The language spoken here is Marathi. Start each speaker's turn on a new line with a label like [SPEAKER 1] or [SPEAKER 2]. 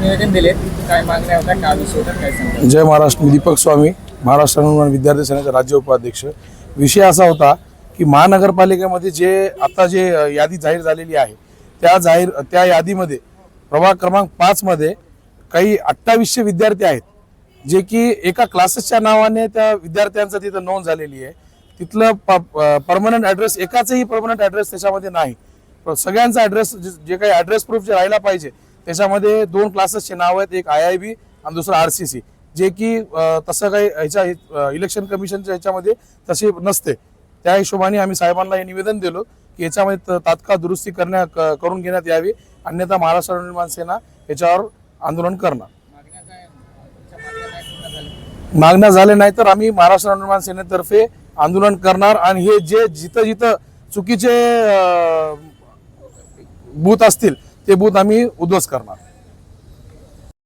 [SPEAKER 1] निवेदन दिले. काय मागण्या होत्या? काय विषय होता? काय
[SPEAKER 2] जय महाराष्ट्र मी दीपक स्वामी महाराष्ट्र अनुमान विद्यार्थी सेनेचे राज्य उपाध्यक्ष. विषय असा होता की महानगरपालिकेमध्ये जे आता जे यादी जाहीर झालेली आहे त्या जाहीर त्या यादीमध्ये प्रभाग क्रमांक पाचमध्ये काही अठ्ठावीसशे विद्यार्थी आहेत जे की एका क्लासेसच्या नावाने त्या विद्यार्थ्यांचं तिथं नोंद झालेली आहे. तिथलं परमनंट ॲड्रेस एकाचही परमनंट ॲड्रेस त्याच्यामध्ये नाही. सगळ्यांचा ॲड्रेस जे काही ॲड्रेस प्रूफ जे राहायला पाहिजे त्याच्यामध्ये दोन क्लासेसचे नाव आहेत एक आय आय बी आणि दुसरं आर सी सी जे की तसं काही ह्याच्या इलेक्शन कमिशनच्या ह्याच्यामध्ये तसे नसते. त्या हिशोबाने आम्ही साहेबांना हे निवेदन दिलो की याच्यामध्ये त- तात्काळ दुरुस्ती करण्या करून घेण्यात यावी. अन्यथा महाराष्ट्र निर्माण सेना याच्यावर आंदोलन करणार.
[SPEAKER 1] मागण्या झाले झाल्या
[SPEAKER 2] नाही तर आम्ही महाराष्ट्र निर्माण सेनेतर्फे आंदोलन करणार आणि हे जे जिथं जिथं चुकीचे बूथ असतील ते बूथ आम्ही उद्ध्वस्त करणार.